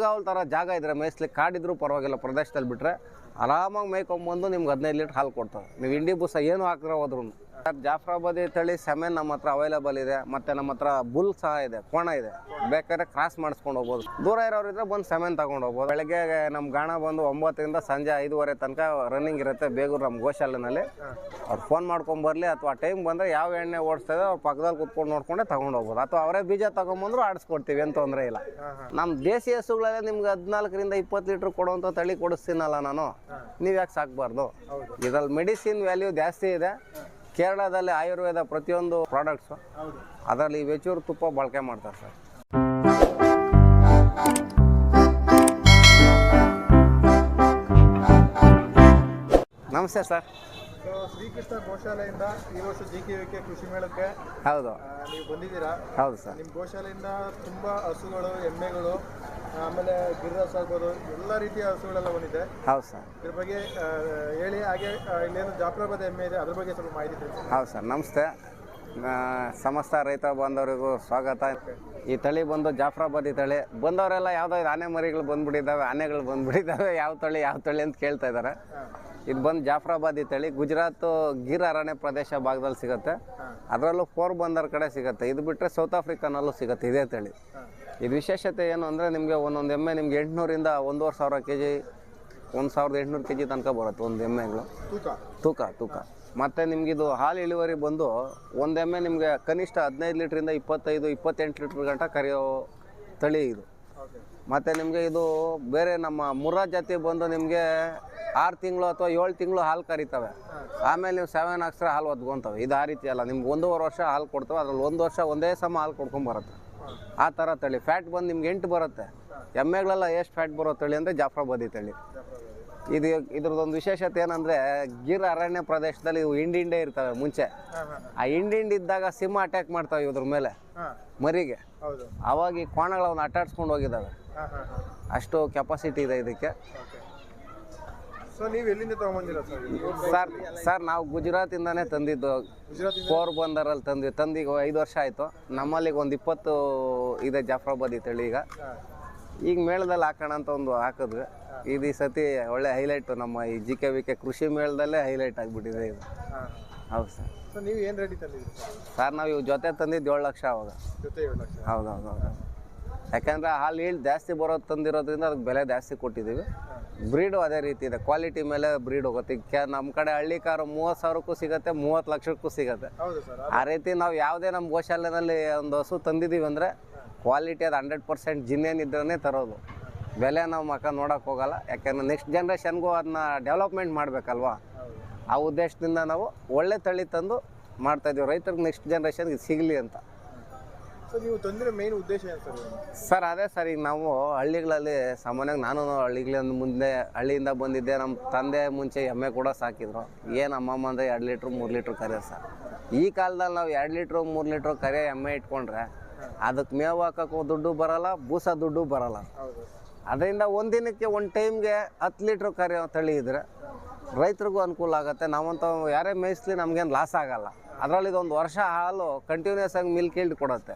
ಹುಲ್ಗಾವಲ್ ಥರ ಜಾಗ ಇದ್ರೆ ಮೇಯಿಸ್ಲಿಕ್ಕೆ ಕಾಡಿದ್ರು ಪರವಾಗಿಲ್ಲ, ಪ್ರದೇಶದಲ್ಲಿ ಬಿಟ್ಟರೆ ಆರಾಮಾಗಿ ಮೇಯ್ಕೊಂಬಂದು ನಿಮ್ಗೆ ಹದಿನೈದು ಲೀಟ್ರ್ ಹಾಲು ಕೊಡ್ತವೆ ನೀವು ಇಂಡಿ ಬುಸ ಏನು ಹಾಕಿರೋ ಹೋದ್ರು ಸರ್ ಜಾಫ್ರಾಬಾದಿ ತಳಿ ಸೆಮೆನ್ ನಮ್ಮ ಹತ್ರ ಅವೈಲೇಬಲ್ ಇದೆ. ಮತ್ತೆ ನಮ್ಮ ಹತ್ರ ಬುಲ್ ಸಹ ಇದೆ ಕೋಣ ಇದೆ. ಬೇಕಾದ್ರೆ ಕ್ರಾಸ್ ಮಾಡಿಸ್ಕೊಂಡು ಹೋಗ್ಬೋದು. ದೂರ ಇರೋರು ಇದ್ರೆ ಬಂದು ಸೆಮೆನ್ ತಗೊಂಡು ಹೋಗ್ಬೋದು. ಬೆಳಗ್ಗೆ ನಮ್ಮ ಗಾಣ ಬಂದು ಒಂಬತ್ತರಿಂದ ಸಂಜೆ ಐದುವರೆ ತನಕ ರನ್ನಿಂಗ್ ಇರುತ್ತೆ ಬೇಗೂರು ನಮ್ಮ ಗೋಶಾಲೆನಲ್ಲಿ. ಅವ್ರು ಫೋನ್ ಮಾಡ್ಕೊಂಡು ಬರಲಿ ಅಥವಾ ಟೈಮ್ ಬಂದರೆ ಯಾವ ಎಣ್ಣೆ ಓಡಿಸ್ತಾ ಇದೆ ಅವ್ರ ಪಕ್ಕದಲ್ಲಿ ಕುತ್ಕೊಂಡು ನೋಡ್ಕೊಂಡೆ ತಗೊಂಡು ಹೋಗ್ಬೋದು. ಅಥವಾ ಅವರೇ ಬೀಜ ತಗೊಂಬಂದ್ರು ಆಡಿಸ್ಕೊಡ್ತೀವಿ ಏನು ತೊಂದರೆ ಇಲ್ಲ. ನಮ್ಮ ದೇಸಿ ಹಸುಗಳಲ್ಲೇ ನಿಮ್ಗೆ ಹದಿನಾಲ್ಕರಿಂದ ಇಪ್ಪತ್ತು ಲೀಟ್ರ್ ಕೊಡುವಂಥ ತಳಿ ಕೊಡಿಸ್ತೀನಲ್ಲ ನಾನು. ನೀವು ಯಾಕೆ ಸಾಕಬಾರ್ದು? ಇದ್ರಲ್ಲಿ ಮೆಡಿಸಿನ್ ವ್ಯಾಲ್ಯೂ ಜಾಸ್ತಿ ಇದೆ. ಕೇರಳದಲ್ಲಿ ಆಯುರ್ವೇದ ಪ್ರತಿಯೊಂದು ಪ್ರಾಡಕ್ಟ್ಸು ಅದರಲ್ಲಿ ವೆಚೂರ್ ತುಪ್ಪ ಬಳಕೆ ಮಾಡ್ತಾರೆ ಸರ್. ನಮಸ್ತೆ ಸರ್. ಶ್ರೀಕೃಷ್ಣ ಗೋಶಾಲೆಯಿಂದ ಈ ವರ್ಷ ಜಿ ಕೆ ಕೃಷಿ ಮೇಳಕ್ಕೆ ಹೌದು. ನೀವು ಬಂದಿದ್ದೀರಾ? ಹೌದು ಸರ್. ನಿಮ್ಮ ಗೋಶಾಲೆಯಿಂದ ತುಂಬ ಹಸುಗಳು ಎಮ್ಮೆಗಳು ಆಮೇಲೆ ಗಿರಿದಾಸ್ ಆಗ್ಬೋದು ಎಲ್ಲ ರೀತಿಯ ಹಸುಗಳೆಲ್ಲ ಬಂದಿದೆ. ಹೌದು ಸರ್. ಇದ್ರ ಬಗ್ಗೆ ಆ, ಹೇಳಿ ಹಾಗೆ ಆ, ಇಲ್ಲೇನು ಜಾಫ್ರಾಬಾದ್ ಎಮ್ಮೆ ಇದೆ ಅದ್ರ ಬಗ್ಗೆ ಸ್ವಲ್ಪ ಮಾಹಿತಿ ತಿಳಿಸಿ. ಹೌದು ಸರ್ ನಮಸ್ತೆ. ಸಮಸ್ತ ರೈತ ಬಾಂಧವರಿಗೂ ಸ್ವಾಗತ. ಈ ತಳಿ ಬಂದು ಜಾಫ್ರಾಬಾದಿ ತಳಿ. ಬಂದವರೆಲ್ಲ ಯಾವುದೋ ಇದು ಆನೆ ಮರಿಗಳು ಬಂದ್ಬಿಟ್ಟಿದ್ದಾವೆ ಆನೆಗಳು ಬಂದ್ಬಿಟ್ಟಿದ್ದಾವೆ ಯಾವ ತಳಿ ಯಾವ ತಳಿ ಅಂತ ಕೇಳ್ತಾ ಇದ್ದಾರೆ. ಇದು ಬಂದು ಜಾಫ್ರಾಬಾದಿ ತಳಿ. ಗುಜರಾತ್ ಗಿರ್ ಅರಣ್ಯ ಪ್ರದೇಶ ಭಾಗದಲ್ಲಿ ಸಿಗುತ್ತೆ. ಅದರಲ್ಲೂ ಫೋರ್ ಬಂದರ್ ಕಡೆ ಸಿಗುತ್ತೆ. ಇದು ಬಿಟ್ಟರೆ ಸೌತ್ ಆಫ್ರಿಕಾನಲ್ಲೂ ಸಿಗುತ್ತೆ ಇದೇ ತಳಿ. ಇದು ವಿಶೇಷತೆ ಏನು ಅಂದರೆ ನಿಮಗೆ ಒಂದೊಂದು ಎಮ್ಮೆ ನಿಮ್ಗೆ ಎಂಟುನೂರಿಂದ ಒಂದೂವರೆ ಸಾವಿರ ಕೆ ಜಿ ಒಂದು ಸಾವಿರದ ಎಂಟುನೂರು ಕೆ ಜಿ ತನಕ ಬರುತ್ತೆ ಒಂದು ಎಮ್ಮೆಗಳು. ತೂಕ? ತೂಕ ತೂಕ. ಮತ್ತು ನಿಮಗಿದು ಹಾಲು ಇಳುವರಿ ಬಂದು ಒಂದು ಎಮ್ಮೆ ನಿಮಗೆ ಕನಿಷ್ಠ ಹದಿನೈದು ಲೀಟ್ರಿಂದ ಇಪ್ಪತ್ತೈದು ಇಪ್ಪತ್ತೆಂಟು ಲೀಟ್ರ್ ಗಂಟ ಕರೆಯೋ ತಳಿ ಇದು. ಮತ್ತು ನಿಮಗೆ ಇದು ಬೇರೆ ನಮ್ಮ ಮುರ್ರಾ ಜಾತಿ ಬಂದು ನಿಮಗೆ ಆರು ತಿಂಗಳು ಅಥವಾ ಏಳು ತಿಂಗಳು ಹಾಲು ಕರಿತವೆ. ಆಮೇಲೆ ನೀವು ಸೆವೆನ್ ಹಾಕ್ಸ್ರೆ ಹಾಲು ಒದ್ಕೊತವೆ ಇದು ಆ ರೀತಿ ಅಲ್ಲ. ನಿಮ್ಗೆ ಒಂದೂವರೆ ವರ್ಷ ಹಾಲು ಕೊಡ್ತವೆ. ಅದ್ರಲ್ಲಿ ಒಂದು ವರ್ಷ ಒಂದೇ ಸಮ ಹಾಲು ಕೊಡ್ಕೊಂಬರುತ್ತೆ ಆ ಥರ ತಳಿ. ಫ್ಯಾಟ್ ಬಂದು ನಿಮ್ಗೆ ಎಂಟು ಬರುತ್ತೆ. ಎಮ್ಮೆಗಳೆಲ್ಲ ಎಷ್ಟು ಫ್ಯಾಟ್ ಬರೋ ತಳಿ ಅಂದರೆ ಜಾಫ್ರಾಬಾದಿ ತಳಿ. ಇದು ಇದ್ರದ್ದೊಂದು ವಿಶೇಷತೆ ಏನಂದರೆ ಗಿರ್ ಅರಣ್ಯ ಪ್ರದೇಶದಲ್ಲಿ ಇವು ಹಿಂಡಿಂಡೆ ಇರ್ತವೆ ಮುಂಚೆ. ಆ ಹಿಂಡಿಂಡ್ ಇದ್ದಾಗ ಸಿಂಹ ಅಟ್ಯಾಕ್ ಮಾಡ್ತಾವೆ ಇದ್ರ ಮೇಲೆ ಮರಿಗೆ. ಅವಾಗ ಈ ಕೋಣಗಳವನ್ನ ಅಟ್ಟಾಡ್ಸ್ಕೊಂಡು ಹೋಗಿದ್ದಾವೆ ಅಷ್ಟು ಕೆಪಾಸಿಟಿ ಇದೆ ಇದಕ್ಕೆ. ಸೊ ನೀವು ಎಲ್ಲಿಂದ ತಗೊಂಬಂದಿರ ಸರ್? ಸರ್ ಸರ್ ನಾವು ಇಂದಾನೆ ತಂದಿದ್ದು. ಗುಜರಾತಿಂದ? ಫೋರ್ ಬಂದರಲ್ಲಿ ತಂದ್ವಿ ತಂದೀಗ ಐದು ವರ್ಷ ಆಯಿತು. ನಮ್ಮಲ್ಲಿ ಒಂದು ಇಪ್ಪತ್ತು ಇದೆ ಜಾಫ್ರಾಬಾದ್ ತಳಿ ಈಗ. ಈಗ ಮೇಳದಲ್ಲಿ ಹಾಕೋಣ ಅಂತ ಒಂದು ಹಾಕಿದ್ವಿ. ಇದು ಈ ಸತಿ ಒಳ್ಳೆ ಹೈಲೈಟ್ ನಮ್ಮ ಈ ಜಿ ಕೆ ವಿ ಕೆ ಕೃಷಿ ಮೇಳದಲ್ಲೇ ಹೈಲೈಟ್ ಆಗಿಬಿಟ್ಟಿದೆ ಇದು. ಹೌದು ಸರ್. ಸೊ ನೀವು ಏನು ರೆಡಿ ತಂದಿದ್ದೀರಿ? ಸರ್ ನಾವು ಇವು ಜೊತೆ ತಂದಿದ್ದು ಏಳು ಲಕ್ಷ ಅವಾಗ. ಜೊತೆ ಏಳು ಲಕ್ಷ. ಹೌದೌದು ಹೌದು ಹೌದು ಯಾಕಂದರೆ ಹಾಲು ಈಳು ಜಾಸ್ತಿ ಬರೋದು ತಂದಿರೋದ್ರಿಂದ ಅದಕ್ಕೆ ಬೆಲೆ ಜಾಸ್ತಿ ಕೊಟ್ಟಿದ್ದೀವಿ. ಬ್ರೀಡು ಅದೇ ರೀತಿ ಇದೆ. ಕ್ವಾಲಿಟಿ ಮೇಲೆ ಬ್ರೀಡ್ ಹೋಗುತ್ತೆ. ಈಗ ನಮ್ಮ ಕಡೆ ಹಳ್ಳಿ ಕಾರು ಮೂವತ್ತು ಸಾವಿರಕ್ಕೂ ಸಿಗುತ್ತೆ ಮೂವತ್ತು ಲಕ್ಷಕ್ಕೂ ಸಿಗುತ್ತೆ. ಆ ರೀತಿ ನಾವು ಯಾವುದೇ ನಮ್ಮ ಗೋಶಾಲೆನಲ್ಲಿ ಒಂದು ಹಸು ತಂದಿದ್ದೀವಿ ಅಂದರೆ ಕ್ವಾಲಿಟಿ ಅದು ಹಂಡ್ರೆಡ್ ಪರ್ಸೆಂಟ್ ಜಿನ್ನೇನಿದ್ರೇ ತರೋದು. ಬೆಲೆ ನಾವು ಮಕ್ಕ ನೋಡೋಕೆ ಹೋಗಲ್ಲ. ಯಾಕಂದ್ರೆ ನೆಕ್ಸ್ಟ್ ಜನ್ರೇಷನ್ಗೂ ಅದನ್ನ ಡೆವಲಪ್ಮೆಂಟ್ ಮಾಡಬೇಕಲ್ವಾ? ಆ ಉದ್ದೇಶದಿಂದ ನಾವು ಒಳ್ಳೆ ತಳಿ ತಂದು ಮಾಡ್ತಾಯಿದ್ದೀವಿ ರೈತರಿಗೆ ನೆಕ್ಸ್ಟ್ ಜನ್ರೇಷನ್ಗೆ ಸಿಗಲಿ ಅಂತ. ಸೊ ನೀವು ತಂದಿರೋ ಮೇನ್ ಉದ್ದೇಶ ಏನು ಸರ್ ಸರ್ ಅದೇ ಸರ್ ಈಗ ನಾವು ಹಳ್ಳಿಗಳಲ್ಲಿ ಸಾಮಾನ್ಯವಾಗಿ ನಾನು ಹಳ್ಳಿಗಳಿಂದ ಮುಂದೆ ಹಳ್ಳಿಯಿಂದ ಬಂದಿದ್ದೆ ನಮ್ಮ ತಂದೆ ಮುಂಚೆ ಎಮ್ಮೆ ಕೂಡ ಸಾಕಿದ್ರು. ಏನು ಅಮ್ಮಮ್ಮ ಅಂದರೆ ಎರಡು ಲೀಟ್ರ್ ಮೂರು ಲೀಟ್ರ್ ಕರೆ ಸರ್. ಈ ಕಾಲದಲ್ಲಿ ನಾವು ಎರಡು ಲೀಟ್ರ್ ಮೂರು ಲೀಟ್ರ್ ಕರೆ ಎಮ್ಮೆ ಇಟ್ಕೊಂಡ್ರೆ ಅದಕ್ಕೆ ಮೇವು ಹಾಕೋಕ್ಕೂ ದುಡ್ಡು ಬರಲ್ಲ ಬೂಸ ದುಡ್ಡು ಬರಲ್ಲ. ಅದರಿಂದ ಒಂದಿನಕ್ಕೆ ಒಂದು ಟೈಮ್ಗೆ ಹತ್ತು ಲೀಟ್ರ್ ಕರೆ ತಳಿ ಇದ್ರೆ ರೈತರಿಗೂ ಅನುಕೂಲ ಆಗುತ್ತೆ. ನಾವಂತ ಯಾರೇ ಮೇಯಿಸ್ಲಿ ನಮಗೇನು ಲಾಸ್ ಆಗಲ್ಲ. ಅದರಲ್ಲಿ ಇದೊಂದು ವರ್ಷ ಹಾಲು ಕಂಟಿನ್ಯೂಸ್ ಆಗಿ ಮಿಲ್ಕ್ ಈಲ್ಡ್ ಕೊಡುತ್ತೆ.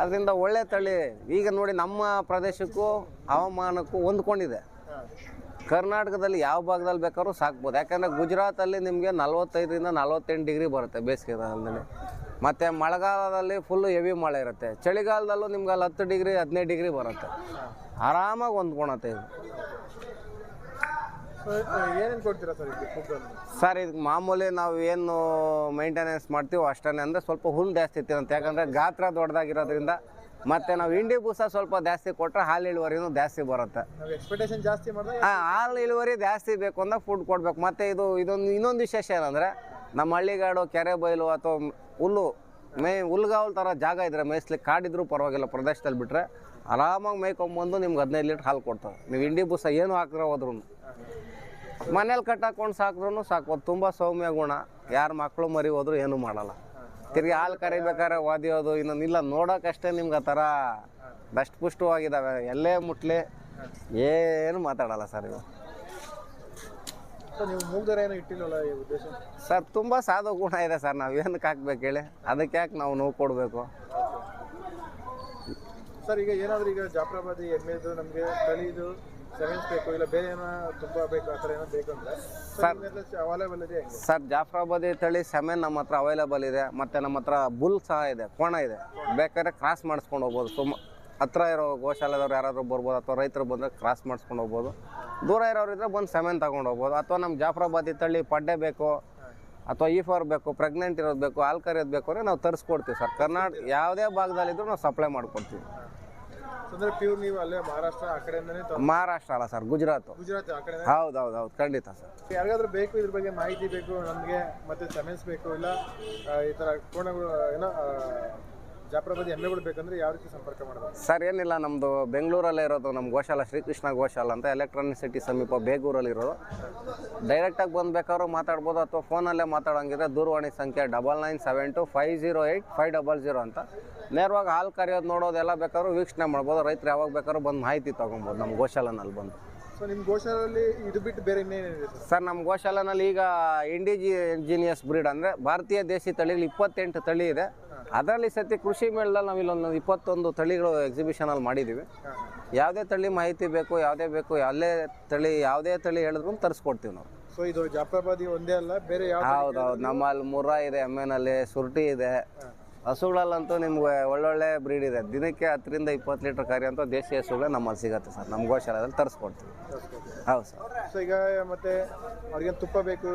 ಅದರಿಂದ ಒಳ್ಳೆ ತಳಿ. ಈಗ ನೋಡಿ ನಮ್ಮ ಪ್ರದೇಶಕ್ಕೂ ಹವಾಮಾನಕ್ಕೂ ಹೊಂದ್ಕೊಂಡಿದೆ. ಕರ್ನಾಟಕದಲ್ಲಿ ಯಾವ ಭಾಗದಲ್ಲಿ ಬೇಕಾದ್ರೂ ಸಾಕ್ಬೋದು. ಯಾಕಂದರೆ ಗುಜರಾತಲ್ಲಿ ನಿಮಗೆ ನಲವತ್ತೈದರಿಂದ ನಲ್ವತ್ತೆಂಟು ಡಿಗ್ರಿ ಬರುತ್ತೆ ಬೇಸಿಗೆ ಕಾಲದಲ್ಲಿ. ಮತ್ತು ಮಳೆಗಾಲದಲ್ಲಿ ಫುಲ್ಲು ಹೆವಿ ಮಳೆ ಇರುತ್ತೆ. ಚಳಿಗಾಲದಲ್ಲೂ ನಿಮ್ಗೆ ಅಲ್ಲಿ ಹತ್ತು ಡಿಗ್ರಿ ಹದಿನೈದು ಡಿಗ್ರಿ ಬರುತ್ತೆ. ಆರಾಮಾಗಿ ಹೊಂದ್ಕೊಳತ್ತೆ ಇದು. ಏನೇನು ಕೊಡ್ತೀರಾ ಸರ್ ಇದು ಫುಡ್ಡನ್ನು ಸರ್ ಇದಕ್ಕೆ ಮಾಮೂಲಿ ನಾವು ಏನು ಮೈಂಟೆನೆನ್ಸ್ ಮಾಡ್ತೀವೋ ಅಷ್ಟೇ ಅಂದರೆ ಸ್ವಲ್ಪ ಹುಲ್ಲು ಜಾಸ್ತಿ ತಿನ್ನಂತೆ ಯಾಕಂದರೆ ಗಾತ್ರ ದೊಡ್ಡದಾಗಿರೋದ್ರಿಂದ ಮತ್ತು ನಾವು ಹಿಂಡಿ ಬೂಸ ಸ್ವಲ್ಪ ಜಾಸ್ತಿ ಕೊಟ್ಟರೆ ಹಾಲು ಇಳುವರಿನೂ ಜಾಸ್ತಿ ಬರುತ್ತೆ. ಎಕ್ಸ್ಪೆಕ್ಟೇಷನ್ ಜಾಸ್ತಿ ಮಾಡಿದ್ರೆ ಹಾಲು ಇಳುವರಿ ಜಾಸ್ತಿ ಬೇಕು ಅಂದಾಗ ಫುಡ್ ಕೊಡಬೇಕು. ಮತ್ತು ಇದು ಇದೊಂದು ಇನ್ನೊಂದು ವಿಶೇಷ ಏನಂದರೆ ನಮ್ಮ ಹಳ್ಳಿಗಾಡು ಕೆರೆ ಬಯಲು ಅಥವಾ ಹುಲ್ಲು ಮೇ ಹುಲ್ಗಾವಲ್ ಥರ ಜಾಗ ಇದ್ರೆ ಮೇಯಿಸ್ಲಿಕ್ಕೆ ಕಾಡಿದ್ರು ಪರವಾಗಿಲ್ಲ ಪ್ರದೇಶದಲ್ಲಿ ಬಿಟ್ಟರೆ ಆರಾಮಾಗಿ ಮೇಯ್ಕೊಂಬಂದು ನಿಮ್ಗೆ ಹದಿನೈದು ಲೀಟ್ರ್ ಹಾಲು ಕೊಡ್ತಾರೆ. ನೀವು ಹಿಂಡಿ ಬೂಸ ಏನು ಹಾಕಿದ್ರೆ ಹೋದ್ರೂ ಮನೇಲಿ ಕಟ್ಟಾಕೊಂಡು ಸಾಕಿದ್ರು ಸಾಕ್ಬೋದು ತುಂಬ ಸೌಮ್ಯ ಗುಣ. ಯಾರು ಮಕ್ಕಳು ಮರಿ ಹೋದ್ರು ಏನೂ ಮಾಡಲ್ಲ. ತಿರ್ಗಿ ಹಾಲು ಕರಿಬೇಕಾದ್ರೆ ಓದಿಯೋದು ಇನ್ನೊಂದು ಇಲ್ಲ ನೋಡೋಕ್ಕಷ್ಟೇ ನಿಮ್ಗೆ ಆ ಥರ ದಷ್ಟಪುಷ್ಟವಾಗಿದ್ದಾವೆ ಎಲ್ಲೇ ಮುಟ್ಲಿ ಏನು ಮಾತಾಡಲ್ಲ ಸರ್ ಇವು ಸೊ ನೀವು ಮೂಗ್ದರ ಏನೋ ಇಟ್ಟಿಲ್ಲಲ್ಲ ಉದ್ದೇಶ? ಸರ್ ತುಂಬ ಸಾಧು ಗುಣ ಇದೆ ಸರ್ ನಾವು ಏನಕ್ಕೆ ಹಾಕ್ಬೇಕು ಹೇಳಿ. ಅದಕ್ಕೆ ಯಾಕೆ ನಾವು ನೋವು ಕೊಡಬೇಕು? ಸರ್ ಈಗ ಏನಾದರೂ ಈಗ ಜಾಫ್ರಾಬಾದಿ ಎಮ್ಮೆದು ನಮಗೆ ತಳಿದು ಸೆವೆನ್ಸ್ ಬೇಕು ಇಲ್ಲ ಬೇರೆ ಏನೋ ತುಂಬ ಬೇಕು ಆ ಥರ ಏನೋ ಬೇಕು ಅಂದರೆ ಸರ್ ಅವೈಲೇಬಲ್ ಇದೆ ಹೆಂಗೆ? ಸರ್ ಜಾಫ್ರಾಬಾದಿ ತಳಿ ಸೆಮೆನ್ ನಮ್ಮ ಹತ್ರ ಅವೈಲೇಬಲ್ ಇದೆ ಮತ್ತೆ ನಮ್ಮ ಹತ್ರ ಬುಲ್ ಸಹ ಇದೆ ಕೋಣ ಇದೆ. ಬೇಕಾದ್ರೆ ಕ್ರಾಸ್ ಮಾಡಿಸ್ಕೊಂಡು ಹೋಗ್ಬೋದು. ತುಂಬ ಹತ್ರ ಇರೋ ಗೋಶಾಲೆದವ್ರು ಯಾರಾದರೂ ಬರ್ಬೋದು ಅಥವಾ ರೈತರು ಬಂದರೆ ಕ್ರಾಸ್ ಮಾಡಿಸ್ಕೊಂಡು ಹೋಗ್ಬೋದು. ದೂರ ಇರೋರು ಇದ್ರೆ ಬಂದು ಸೆಮೆನ್ ತಗೊಂಡು ಹೋಗ್ಬೋದು. ಅಥವಾ ನಮ್ಮ ಜಾಫ್ರಾಬಾದಿ ತಳಿ ಪಡ್ಡೆ ಬೇಕು ಅಥವಾ ಈ ಫಾರ್ ಬೇಕು ಪ್ರೆಗ್ನೆಂಟ್ ಇರೋದು ಬೇಕು ಆಲ್ಕರ್ ಇರೋದು ಬೇಕು ಅಂದರೆ ನಾವು ತರಿಸ್ಕೊಡ್ತೀವಿ ಸರ್. ಕರ್ನಾಟಕ ಯಾವುದೇ ಭಾಗದಲ್ಲಿದ್ದರೂ ನಾವು ಸಪ್ಲೈ ಮಾಡ್ಕೊಡ್ತೀವಿ. ಅಂದರೆ ಪ್ಯೂರ್ ನೀವು ಅಲ್ಲೇ ಮಹಾರಾಷ್ಟ್ರ ಆ ಕಡೆಯಿಂದನೇ ತ- ಮಹಾರಾಷ್ಟ್ರ ಅಲ್ಲ ಸರ್ ಗುಜರಾತ್. ಗುಜರಾತ್ ಆ ಕಡೆ ಹೌದು ಹೌದು ಹೌದು ಖಂಡಿತ ಸರ್. ಯಾರಿಗಾದ್ರೂ ಬೇಕು ಇದ್ರ ಬಗ್ಗೆ ಮಾಹಿತಿ ಬೇಕು ನಮಗೆ ಮತ್ತೆ ಸೆಮೆನ್ಸ್ ಬೇಕು ಇಲ್ಲ ಆ, ಈ ಥರ ಕೋಣಗಳು ಏನೋ ಆ, ಜಾಫ್ರಾಬಾದಿ ಎಮ್ಮೆಗಳು ಬೇಕಂದ್ರೆ ಯಾವ ರೀತಿ ಸಂಪರ್ಕ ಮಾಡಬೇಕು? ಸರ್ ಏನಿಲ್ಲ ನಮ್ಮದು ಬೆಂಗಳೂರಲ್ಲೇ ಇರೋದು ನಮ್ಮ ಗೋಶಾಲ ಶ್ರೀಕೃಷ್ಣ ಗೋಶಾಲ ಅಂತ ಎಲೆಕ್ಟ್ರಾನಿಕ್ ಸಿಟಿ ಸಮೀಪ ಬೇಗೂರಲ್ಲಿ ಇರೋದು. ಡೈರೆಕ್ಟಾಗಿ ಬಂದು ಬೇಕಾದ್ರೂ ಮಾತಾಡ್ಬೋದು ಅಥವಾ ಫೋನಲ್ಲೇ ಮಾತಾಡೋಂಗಿದ್ರೆ ದೂರವಾಣಿ ಸಂಖ್ಯೆ double nine seven two five zero eight five double zero ಅಂತ. ನೇರವಾಗಿ ಹಾಲು ಕರೆಯೋದು ನೋಡೋದೆಲ್ಲ ಬೇಕಾದ್ರೂ ವೀಕ್ಷಣೆ ಮಾಡ್ಬೋದು. ರೈತರು ಯಾವಾಗ ಬೇಕಾದ್ರೂ ಬಂದು ಮಾಹಿತಿ ತೊಗೊಬೋದು ನಮ್ಮ ಗೋಶಾಲನಲ್ಲಿ ಬಂದು. ಸೊ ನಿಮ್ಮ ಗೋಶಾಲೆಯಲ್ಲಿ ಇದು ಬಿಟ್ಟು ಬೇರೆ ಇನ್ನೇನಿದೆ ಸರ್? ಸರ್ ನಮ್ಮ ಗೋಶಾಲನಲ್ಲಿ ಈಗ ಇಂಡಿಜಿ ಇಂಜಿನಿಯರ್ಸ್ ಬ್ರೀಡ್ ಅಂದರೆ ಭಾರತೀಯ ದೇಶಿ ತಳಿಗಳು ಇಪ್ಪತ್ತೆಂಟು ತಳಿ ಇದೆ. ಅದರಲ್ಲಿ ಸತಿ ಕೃಷಿ ಮೇಳದಲ್ಲಿ ನಾವು ಇಲ್ಲೊಂದು ಇಪ್ಪತ್ತೊಂದು ತಳಿಗಳು ಎಕ್ಸಿಬಿಷನಲ್ಲಿ ಮಾಡಿದ್ದೀವಿ ಹಾಂ ಯಾವುದೇ ತಳಿ ಮಾಹಿತಿ ಬೇಕು ಯಾವುದೇ ಬೇಕು ಅಲ್ಲೇ ತಳಿ ಯಾವುದೇ ತಳಿ ಹೇಳಿದ್ರು ತರಿಸ್ಕೊಡ್ತೀವಿ ನಾವು. ಸೊ ಇದು ಜಾಫ್ರಾಬಾದಿ ಒಂದೇ ಅಲ್ಲ ಬೇರೆ ಹೌದೌದು. ಹೌದು ಹೌದು ನಮ್ಮಲ್ಲಿ ಮುರ್ರಾ ಇದೆ ಎಮ್ಮೆನಲ್ಲಿ ಸುರ್ಟಿ ಇದೆ. ಹಸುಗಳಲ್ಲಂತೂ ನಿಮ್ಗೆ ಒಳ್ಳೊಳ್ಳೆ ಬ್ರೀಡ್ ಇದೆ. ದಿನಕ್ಕೆ ಹತ್ತರಿಂದ ಇಪ್ಪತ್ತು ಲೀಟ್ರ್ ಕರಿ ಅಂತ ದೇಶಿ ಹಸುಗಳೇ ನಮ್ಮಲ್ಲಿ ಸಿಗುತ್ತೆ ಸರ್. ನಮ್ಮ ಗೋಶಾಲದಲ್ಲಿ ತರಿಸ್ಕೊಡ್ತೀವಿ. ಹೌದು ಸರ್. ಸೊ ಈಗ ಮತ್ತೆ ಅವ್ರಿಗೆ ತುಪ್ಪ ಬೇಕು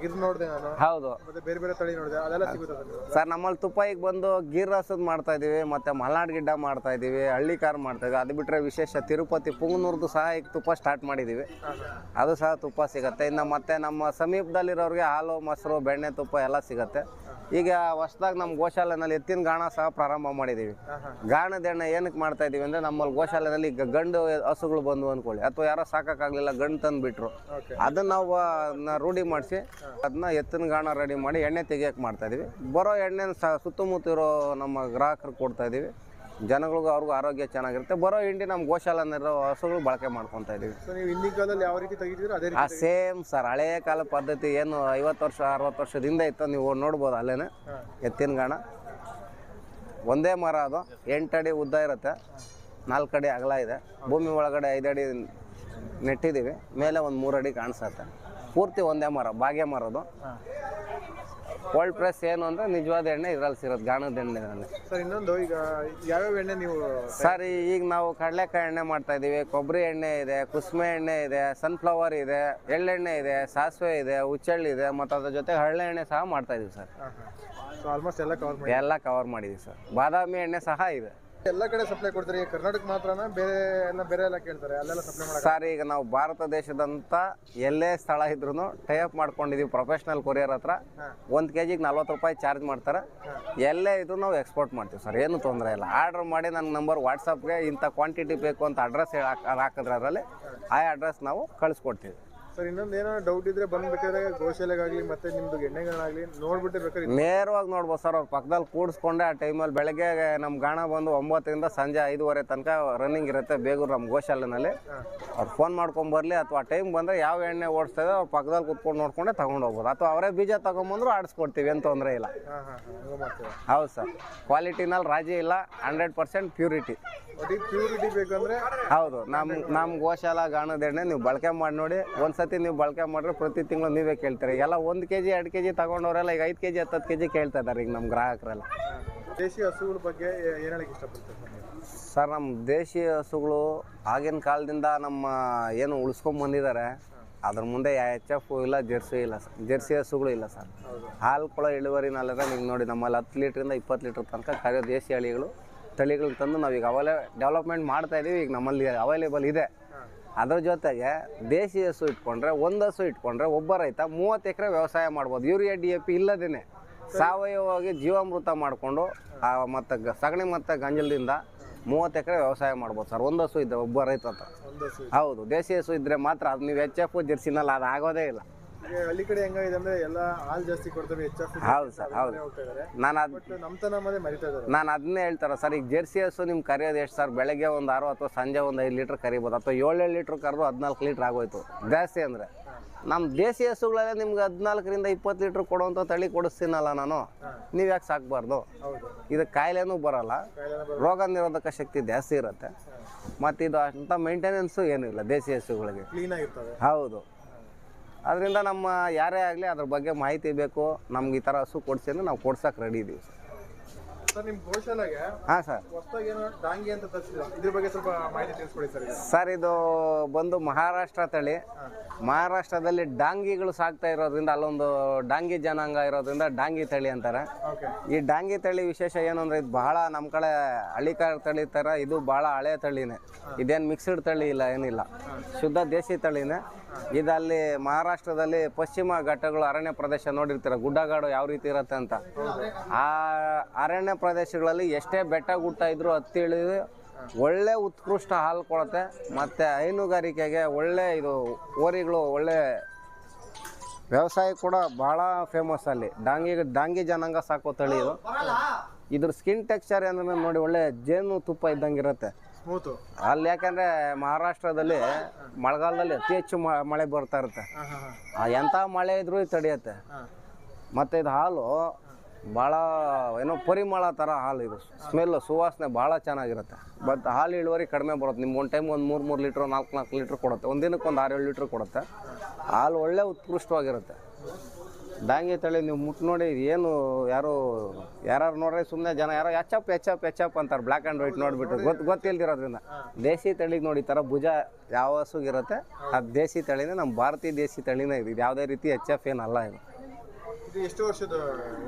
ಗಿರ್ ನೋಡಿದೆ ನಾನು. ಹೌದು. ಮತ್ತೆ ಬೇರೆ ಬೇರೆ ತಳಿ ನೋಡಿದೆ ಅದೆಲ್ಲ ಸಿಗುತ್ತೆ ಸರ್ ನಮ್ಮಲ್ಲಿ ತುಪ್ಪ ಈಗ ಬಂದು ಗಿರ್ ರಸದ್ ಮಾಡ್ತಾ ಇದೀವಿ ಮತ್ತೆ ಮಲ್ನಾಡ್ ಗಿಡ್ಡ ಮಾಡ್ತಾ ಇದೀವಿ ಹಳ್ಳಿ ಕಾರ್ ಮಾಡ್ತಾ ಇದೀವಿ. ಅದು ಬಿಟ್ಟರೆ ವಿಶೇಷ ತಿರುಪತಿ ಪುಂಗನೂರ್ದು ಸಹ ಈಗ ತುಪ್ಪ ಸ್ಟಾರ್ಟ್ ಮಾಡಿದ್ದೀವಿ ಅದು ಸಹ ತುಪ್ಪ ಸಿಗುತ್ತೆ. ಇನ್ನು ಮತ್ತೆ ನಮ್ಮ ಸಮೀಪದಲ್ಲಿರೋರಿಗೆ ಹಾಲು ಮೊಸರು ಬೆಣ್ಣೆ ತುಪ್ಪ ಎಲ್ಲ ಸಿಗುತ್ತೆ. ಈಗ ಹೊಸ್ದಾಗಿ ನಮ್ಮ ಗೋಶಾಲೆನಲ್ಲಿ ಎತ್ತಿನ ಗಾಣ ಸಹ ಪ್ರಾರಂಭ ಮಾಡಿದ್ದೀವಿ. ಗಾಣದ ಎಣ್ಣೆ ಏನಕ್ಕೆ ಮಾಡ್ತಾ ಇದೀವಿ ಅಂದರೆ ನಮ್ಮಲ್ಲಿ ಗೋಶಾಲೆಯಲ್ಲಿ ಈಗ ಗಂಡು ಹಸುಗಳು ಬಂದು ಅಂದ್ಕೊಳ್ಳಿ. ಅಥವಾ ಯಾರೋ ಸಾಕಾಗಲಿಲ್ಲ ಗಂಡು ತಂದು ಬಿಟ್ರು ಅದನ್ನ ನಾವು ರೂಢಿ ಮಾಡಿಸಿ ಅದನ್ನ ಎತ್ತಿನ ಗಾಣ ರೆಡಿ ಮಾಡಿ ಎಣ್ಣೆ ತೆಗಿಯಕ್ಕೆ ಮಾಡ್ತಾ ಇದೀವಿ ಬರೋ ಎಣ್ಣೆ ಸಹ ಸುತ್ತಮುತ್ತ ಇರೋ ನಮ್ಮ ಗ್ರಾಹಕರಿಗೆ ಕೊಡ್ತಾ ಇದೀವಿ ಜನಗಳಿಗೂ ಅವ್ರಿಗೂ ಆರೋಗ್ಯ ಚೆನ್ನಾಗಿರುತ್ತೆ. ಬರೋ ಹಿಂಡಿ ನಮ್ಮ ಗೋಶಾಲನಿರೋ ಹಸುಗಳು ಬಳಕೆ ಮಾಡ್ಕೊತಾ ಇದೀವಿ ಆ ಸೇಮ್ ಸರ್. ಹಳೆಯ ಕಾಲ ಪದ್ಧತಿ ಏನು ಐವತ್ತು ವರ್ಷ ಅರವತ್ತು ವರ್ಷದಿಂದ ಇತ್ತು. ನೀವು ನೋಡ್ಬೋದು ಅಲ್ಲೇನೆ. ಎತ್ತಿನ ಗಾಣ. ಒಂದೇ ಮರ ಅದು. ಎಂಟಡಿ ಉದ್ದ ಇರುತ್ತೆ. ನಾಲ್ಕು ಅಡಿ ಅಗಲ ಇದೆ. ಭೂಮಿ ಒಳಗಡೆ ಐದು ಅಡಿ ನೆಟ್ಟಿದ್ದೀವಿ. ಮೇಲೆ ಒಂದು ಮೂರು ಅಡಿ ಕಾಣಿಸುತ್ತೆ. ಪೂರ್ತಿ ಒಂದೇ ಮರ ಬಾಗೆ ಮರದು ವರ್ಲ್ಡ್ ಪ್ರೆಸ್ ಏನು ಅಂದರೆ ನಿಜವಾದ ಎಣ್ಣೆ ಇದ್ರಲ್ಲಿ ಸಿರೋದು ಗಾಣದ ಎಣ್ಣೆ ಸರ್ ಇನ್ನೊಂದು ಈಗ ಯಾವ್ಯಾವ ಎಣ್ಣೆ ನೀವು ಸರ್ ಈಗ ನಾವು ಕಡಲೆಕಾಯಿ ಎಣ್ಣೆ ಮಾಡ್ತಾ ಇದ್ದೀವಿ. ಕೊಬ್ಬರಿ ಎಣ್ಣೆ ಇದೆ ಕುಸುಮೆ ಎಣ್ಣೆ ಇದೆ ಸನ್ಫ್ಲವರ್ ಇದೆ ಎಳ್ಳೆಣ್ಣೆ ಇದೆ ಸಾಸಿವೆ ಇದೆ ಹುಚ್ಚೆಳ್ಳಿದೆ ಮತ್ತು ಅದ್ರ ಜೊತೆ ಹಳ್ಳೆ ಎಣ್ಣೆ ಸಹ ಮಾಡ್ತಾ ಇದೀವಿ ಸರ್. ಸೊ ಆಲ್ಮೋಸ್ಟ್ ಎಲ್ಲ ಕವರ್ ಮಾಡಿ ಎಲ್ಲ ಕವರ್ ಮಾಡಿದೀವಿ ಸರ್ ಬಾದಾಮಿ ಎಣ್ಣೆ ಸಹ ಇದೆ. ಎಲ್ಲ ಕಡೆ ಸಪ್ಲೈ ಕೊಡ್ತಾರೆ ಈಗ ಕರ್ನಾಟಕ ಮಾತ್ರನ ಬೇರೆ ಎಲ್ಲ ಬೇರೆ ಎಲ್ಲ ಕೇಳ್ತಾರೆ ಅಲ್ಲೆಲ್ಲ ಸಪ್ಲೈ ಮಾಡಕ್ಕೆ ಸರ್ ಈಗ ನಾವು ಭಾರತ ದೇಶದಂತ ಎಲ್ಲೇ ಸ್ಥಳ ಇದ್ರೂ ಟೈಅಪ್ ಮಾಡ್ಕೊಂಡಿದೀವಿ ಪ್ರೊಫೆಷ್ನಲ್ ಕೊರಿಯರ್ ಹತ್ರ. ಒಂದು ಕೆ ಜಿಗೆ ನಲ್ವತ್ತು ರೂಪಾಯಿ ಚಾರ್ಜ್ ಮಾಡ್ತಾರೆ. ಎಲ್ಲೇ ಇದ್ರೂ ನಾವು ಎಕ್ಸ್ಪೋರ್ಟ್ ಮಾಡ್ತೀವಿ ಸರ್ ಏನು ತೊಂದರೆ ಇಲ್ಲ. ಆರ್ಡರ್ ಮಾಡಿ ನನ್ನ ನಂಬರ್ ವಾಟ್ಸಪ್ಗೆ ಇಂಥ ಕ್ವಾಂಟಿಟಿ ಬೇಕು ಅಂತ ಅಡ್ರೆಸ್ ಹಾಕಿದ್ರೆ ಅದರಲ್ಲಿ ಆ ಅಡ್ರೆಸ್ ನಾವು ಕಳಿಸ್ಕೊಡ್ತೀವಿ. ಸರ್ ಇನ್ನೊಂದು ಏನೋ ಡೌಟ್ ಇದ್ರೆ ಬಂದ್ಬೇಕಾದ್ರೆ ಗೋಶಾಲೆಗಾಗ್ಲಿ ಮತ್ತೆ ನಿಮ್ದು ಎಣ್ಣೆಗಳಾಗ್ಲಿ ನೋಡ್ಬಿಟ್ಟು ಬೇಕಾದ್ರೆ ನೇರವಾಗಿ ನೋಡ್ಬೋದು ಸರ್ ಅವ್ರ ಪಕ್ಕದಲ್ಲಿ ಕೂಡಿಸ್ಕೊಂಡೆ ಆ ಟೈಮಲ್ಲಿ ಬೆಳಗ್ಗೆ ನಮ್ಮ ಗಾಣ ಬಂದು ಒಂಬತ್ತರಿಂದ ಸಂಜೆ ಐದುವರೆ ತನಕ ರನ್ನಿಂಗ್ ಇರುತ್ತೆ ಬೇಗೂರು ನಮ್ಮ ಗೋಶಾಲೆನಲ್ಲಿ. ಅವ್ರು ಫೋನ್ ಮಾಡ್ಕೊಂಡ್ ಬರ್ಲಿ ಅಥವಾ ಟೈಮ್ ಬಂದರೆ ಯಾವ ಎಣ್ಣೆ ಓಡಿಸ್ತಾ ಇದೆ ಅವ್ರ ಪಕ್ಕದಲ್ಲಿ ಕುತ್ಕೊಂಡು ನೋಡ್ಕೊಂಡೆ ತಗೊಂಡು ಹೋಗ್ಬೋದು. ಅಥವಾ ಅವರೇ ಬೀಜ ತಗೊಂಬಂದ್ರು ಆಡಿಸ್ಕೊಡ್ತೀವಿ ಏನು ತೊಂದರೆ ಇಲ್ಲ. ಹೌದು ಸರ್. ಕ್ವಾಲಿಟಿನಲ್ಲಿ ರಾಜಿ ಇಲ್ಲ ಹಂಡ್ರೆಡ್ ಪರ್ಸೆಂಟ್ ಪ್ಯೂರಿಟಿ ಪ್ಯೂರಿಟಿ ಬೇಕಂದ್ರೆ ಹೌದು ನಮ್ಮ ನಮ್ಮ ಗೋಶಾಲ ಗಾಣದ ಎಣ್ಣೆ ನೀವು ಬಳಕೆ ಮಾಡಿ ನೋಡಿ ಒಂದ್ಸತಿ ನೀವು ಬಳಕೆ ಮಾಡಿದ್ರೆ ಪ್ರತಿ ತಿಂಗಳು ನೀವೇ ಕೇಳ್ತೀರಿ. ಎಲ್ಲ ಒಂದು ಕೆ ಜಿ ಎರಡು ಕೆ ಜಿ ತಗೊಂಡವರೆಲ್ಲ ಈಗ ಐದು ಕೆ ಜಿ ಹತ್ತು ಕೆ ಜಿ ಕೇಳ್ತಾ ಇದ್ದಾರೆ ಈಗ ನಮ್ಮ ಗ್ರಾಹಕರೆಲ್ಲ. ದೇಶಿ ಹಸುಗಳ ಬಗ್ಗೆ ಏನು ಹೇಳಕ್ಕೆ ಇಷ್ಟಪಡ್ತೀರಾ ಸರ್ ನಮ್ಮ ದೇಶೀಯ ಹಸುಗಳು ಆಗಿನ ಕಾಲದಿಂದ ನಮ್ಮ ಏನು ಉಳಿಸ್ಕೊಂಡ್ ಬಂದಿದ್ದಾರೆ ಅದ್ರ ಮುಂದೆ ಎಚ್ ಎಫ್ ಇಲ್ಲ ಜೆರ್ಸಿ ಇಲ್ಲ ಸರ್. ಜೆರ್ಸಿ ಹಸುಗಳು ಇಲ್ಲ ಸರ್. ಹಾಲ್ ಹಾಲು ಕೊಡೋ ಇಳುವರಿನಲ್ಲೆಲ್ಲ ನೀವು ನೋಡಿ ನಮ್ಮಲ್ಲಿ ಹತ್ತು ಲೀಟ್ರಿಂದ ಇಪ್ಪತ್ತು ಲೀಟ್ರ್ ತನಕ ಕರೆಯೋ ದೇಶಿ ಹಳಿಗಳು ತಳಿಗಳನ್ನ ತಂದು ನಾವೀಗ ಅವಲೇ ಡೆವಲಪ್ಮೆಂಟ್ ಮಾಡ್ತಾ ಇದೀವಿ ಈಗ ನಮ್ಮಲ್ಲಿ ಅವೈಲೇಬಲ್ ಇದೆ. ಅದರ ಜೊತೆಗೆ ದೇಶಿ ಹಸು ಇಟ್ಕೊಂಡ್ರೆ ಒಂದು ಹಸು ಇಟ್ಕೊಂಡ್ರೆ ಒಬ್ಬ ರೈತ ಮೂವತ್ತು ಎಕರೆ ವ್ಯವಸಾಯ ಮಾಡ್ಬೋದು. ಯೂರಿಯಾ ಡಿ ಎ ಪಿ ಇಲ್ಲದೇನೆ. ಸಾವಯವವಾಗಿ ಜೀವಾಮೃತ ಮಾಡಿಕೊಂಡು ಮತ್ತು ಗ- ಸಗಣಿ ಮತ್ತು ಗಂಜಲದಿಂದ ಮೂವತ್ತು ಎಕರೆ ವ್ಯವಸಾಯ ಮಾಡ್ಬೋದು ಸರ್. ಒಂದು ಹಸು ಇದ್ದರೆ ಒಬ್ಬ ರೈತ ಇದೆ. ಹೌದು ದೇಶಿ ಹಸು ಇದ್ದರೆ ಮಾತ್ರ ಅದು ನೀವು ಎಚ್ ಎಫ್ ಜೆರ್ಸಿನಲ್ಲಿ ಅದು ಆಗೋದೇ ಇಲ್ಲ. ಹಳ್ಳಿ ಕಡೆ ಹೆಂಗಾಗಿದೆ ಅಂದ್ರೆ ಎಲ್ಲ ಹಾಲು ಜಾಸ್ತಿ ಕೊಡ್ತವೆ ಹೆಚ್ಚಾಗಿ ಹೌದು ಸರ್ ಹೌದು. ನಾನು ಅದು ಮರಿತಾ ನಾನು ಅದನ್ನೇ ಹೇಳ್ತಾರ ಸರ್ ಈಗ ಜೆರ್ಸಿ ಹಸು ನಿಮ್ಗೆ ಕರೆಯೋದು ಎಷ್ಟು ಸರ್? ಬೆಳಗ್ಗೆ ಒಂದು ಆರು ಅಥವಾ ಸಂಜೆ ಒಂದು ಐದು ಲೀಟ್ರ್ ಕರಿಬೋದು ಅಥವಾ ಏಳೇಳು ಲೀಟ್ರ್ ಕರೆದು ಹದಿನಾಲ್ಕು ಲೀಟ್ರ್ ಆಗೋಯ್ತು ಜಾಸ್ತಿ ಅಂದರೆ. ನಮ್ಮ ದೇಸಿ ಹಸುಗಳೆಲ್ಲ ನಿಮ್ಗೆ ಹದಿನಾಲ್ಕರಿಂದ ಇಪ್ಪತ್ತು ಲೀಟ್ರ್ ಕೊಡುವಂಥ ತಳಿ ಕೊಡಿಸ್ತೀನಲ್ಲ ನಾನು ನೀವು ಯಾಕೆ ಸಾಕ್ಬಾರ್ದು? ಇದಕ್ಕೆ ಕಾಯಿಲೆನೂ ಬರಲ್ಲ ರೋಗ ನಿರೋಧಕ ಶಕ್ತಿ ಜಾಸ್ತಿ ಇರುತ್ತೆ. ಮತ್ತು ಇದು ಅಂಥ ಮೇಂಟೆನೆನ್ಸು ಏನೂ ಇಲ್ಲ ದೇಸಿ ಹಸುಗಳಿಗೆ. ಹೌದು. ಅದರಿಂದ ನಮ್ಮ ಯಾರೇ ಆಗಲಿ ಅದ್ರ ಬಗ್ಗೆ ಮಾಹಿತಿ ಬೇಕು, ನಮ್ಗೆ ಈ ಥರ ಹಸು ಕೊಡಿಸಿ ಅಂದರೆ ನಾವು ಕೊಡ್ಸೋಕೆ ರೆಡಿ ಇದ್ದೀವಿ ಸರ್. ಹಾಂ ಸರ್. ಸರ್ ಇದು ಬಂದು ಮಹಾರಾಷ್ಟ್ರ ತಳಿ. ಮಹಾರಾಷ್ಟ್ರದಲ್ಲಿ ಡಾಂಗಿಗಳು ಸಾಕ್ತಾ ಇರೋದ್ರಿಂದ ಅಲ್ಲೊಂದು ಡಾಂಗಿ ಜನಾಂಗ ಇರೋದ್ರಿಂದ ಡಾಂಗಿ ತಳಿ ಅಂತಾರೆ. ಈ ಡಾಂಗಿ ತಳಿ ವಿಶೇಷ ಏನು ಅಂದ್ರೆ ಇದು ಬಹಳ ನಮ್ಮ ಕಡೆ ಹಳ್ಳಿಕಾರ ತಳಿ ಥರ ಇದು ಬಹಳ ಹಳೆ ತಳಿನೇ. ಇದೇನು ಮಿಕ್ಸ್ಡ್ ತಳಿ ಇಲ್ಲ ಏನಿಲ್ಲ. ಶುದ್ಧ ದೇಸಿ ತಳಿನೇ. ಇದಲ್ಲಿ ಮಹಾರಾಷ್ಟ್ರದಲ್ಲಿ ಪಶ್ಚಿಮ ಘಟ್ಟಗಳು ಅರಣ್ಯ ಪ್ರದೇಶ ನೋಡಿರ್ತೀರ ಗುಡ್ಡಗಾಡು ಯಾವ ರೀತಿ ಇರುತ್ತೆ ಅಂತ. ಆ ಅರಣ್ಯ ಪ್ರದೇಶಗಳಲ್ಲಿ ಎಷ್ಟೇ ಬೆಟ್ಟ ಗುಟ್ಟ ಇದ್ರೂ ಹತ್ತಿ ಇಳಿದು ಒಳ್ಳೆ ಉತ್ಕೃಷ್ಟ ಹಾಲು ಕೊಡುತ್ತೆ. ಮತ್ತು ಹೈನುಗಾರಿಕೆಗೆ ಒಳ್ಳೆ ಇದು ಓರಿಗಳು ಒಳ್ಳೆ ವ್ಯವಸಾಯ ಕೂಡ ಭಾಳ ಫೇಮಸ್ ಅಲ್ಲಿ. ಡಾಂಗಿ ಡಾಂಗಿ ಜನಾಂಗ ಸಾಕೋ ತಳಿ ಇದು. ಇದ್ರ ಸ್ಕಿನ್ ಟೆಕ್ಸ್ಚರ್ ಏನಂದ್ರೆ ನೋಡಿ ಒಳ್ಳೆ ಜೇನು ತುಪ್ಪ ಇದ್ದಂಗೆ ಇರುತ್ತೆ. ಅಲ್ಲಿ ಯಾಕಂದ್ರೆ ಮಹಾರಾಷ್ಟ್ರದಲ್ಲಿ ಮಳೆಗಾಲದಲ್ಲಿ ಅತಿ ಹೆಚ್ಚು ಮಳೆ ಬರ್ತಾ ಇರುತ್ತೆ. ಎಂಥ ಮಳೆ ಇದ್ರೂ ಇದು ತಡೆಯುತ್ತೆ. ಮತ್ತು ಇದು ಹಾಲು ಭಾಳ ಏನೋ ಪರಿಮಳ ಥರ ಹಾಲು ಇದು. ಸ್ಮೆಲ್ಲು ಸುವಾಸನೆ ಭಾಳ ಚೆನ್ನಾಗಿರುತ್ತೆ. ಬಟ್ ಹಾಲು ಇಳುವರಿ ಕಡಿಮೆ ಬರುತ್ತೆ. ನಿಮ್ಗೆ ಒಂದು ಟೈಮ್ ಒಂದು ಮೂರು ಮೂರು ಲೀಟ್ರ್ ನಾಲ್ಕು ನಾಲ್ಕು ಲೀಟ್ರ್ ಕೊಡುತ್ತೆ. ಒಂದು ದಿನಕ್ಕೆ ಒಂದು ಆರೇಳು ಲೀಟ್ರ್ ಕೊಡುತ್ತೆ. ಹಾಲು ಒಳ್ಳೆ ಉತ್ಕೃಷ್ಟವಾಗಿರುತ್ತೆ. ಡಾಂಗಿ ತಳಿ ನೀವು ಮುಟ್ಟು ನೋಡಿ, ಏನು ಯಾರು ಯಾರು ನೋಡ್ರಿ ಸುಮ್ಮನೆ ಜನ ಯಾರೋ ಎಚ್ಚಪ್ ಎಚ್ಚಪ್ ಎಚ್ಚಪ್ ಅಂತಾರೆ. ಬ್ಲ್ಯಾಕ್ ಆ್ಯಂಡ್ ವೈಟ್ ನೋಡಿಬಿಟ್ಟು. ಗೊತ್ತು, ಗೊತ್ತಿಲ್ದಿರೋದ್ರಿಂದ. ದೇಸಿ ತಳಿಗೆ ನೋಡಿ, ಈ ಥರ ಭುಜ ಯಾವ ಹಸುಗಿರುತ್ತೆ ಅದು ದೇಸಿ ತಳಿನೇ ನಮ್ಮ ಭಾರತೀಯ ದೇಸಿ ತಳಿನೇ ಇದು ಯಾವುದೇ ರೀತಿ ಎಚ್ ಎಫ್ ಏನಲ್ಲ ಇದು. ಇದು ಎಷ್ಟು ವರ್ಷದ